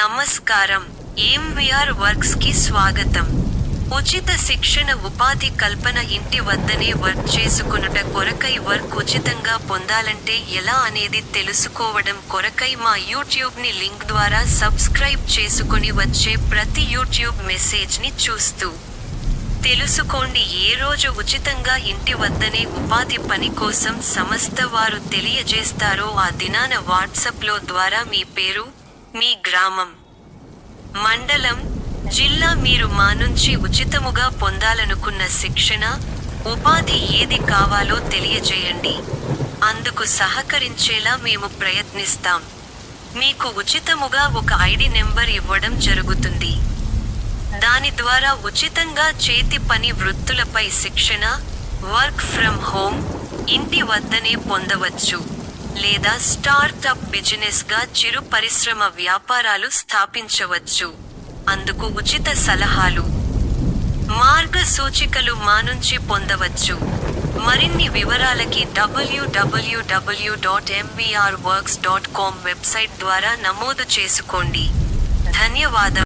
నమస్కారం. ఎంవిఆర్ వర్క్స్కి స్వాగతం. ఉచిత శిక్షణ ఉపాధి కల్పన ఇంటి వద్దనే వర్క్ చేసుకునుట కొరకై వర్క్ ఉచితంగా పొందాలంటే ఎలా అనేది తెలుసుకోవడం కొరకై మా యూట్యూబ్ని లింక్ ద్వారా సబ్స్క్రైబ్ చేసుకుని వచ్చే ప్రతి యూట్యూబ్ మెసేజ్ని చూస్తూ. తెలుసుకోండి ఏ రోజు ఉచితంగా ఇంటి వద్దనే ఉపాధి పని కోసం సంస్థ వారు తెలియజేస్తారో ఆ దినాన వాట్సాప్లో ద్వారా మీ పేరు మీ గ్రామం. మండలం జిల్లా మీరు మా నుంచి ఉచితముగా పొందాలనుకున్న శిక్షణ ఉపాధి ఏది కావాలో తెలియజేయండి. అందుకు సహకరించేలా మేము ప్రయత్నిస్తాం. మీకు ఉచితముగా ఒక ఐడి నెంబర్ ఇవ్వడం జరుగుతుంది. దాని ద్వారా ఉచితంగా చేతి పని వృత్తులపై శిక్షణ వర్క్ ఫ్రమ్ హోమ్ ఇంటి వద్దనే పొందవచ్చు. లేదా స్టార్టప్ బిజినెస్గా చిరు పరిశ్రమ వ్యాపారాలు స్థాపించవచ్చు. అందుకు ఉచిత సలహాలు. మార్గసూచికలు మా నుంచి పొందవచ్చు. మరిన్ని వివరాలకి W W W dot M V R works dot com website ద్వారా నమోదు చేసుకోండి. ధన్యవాదం.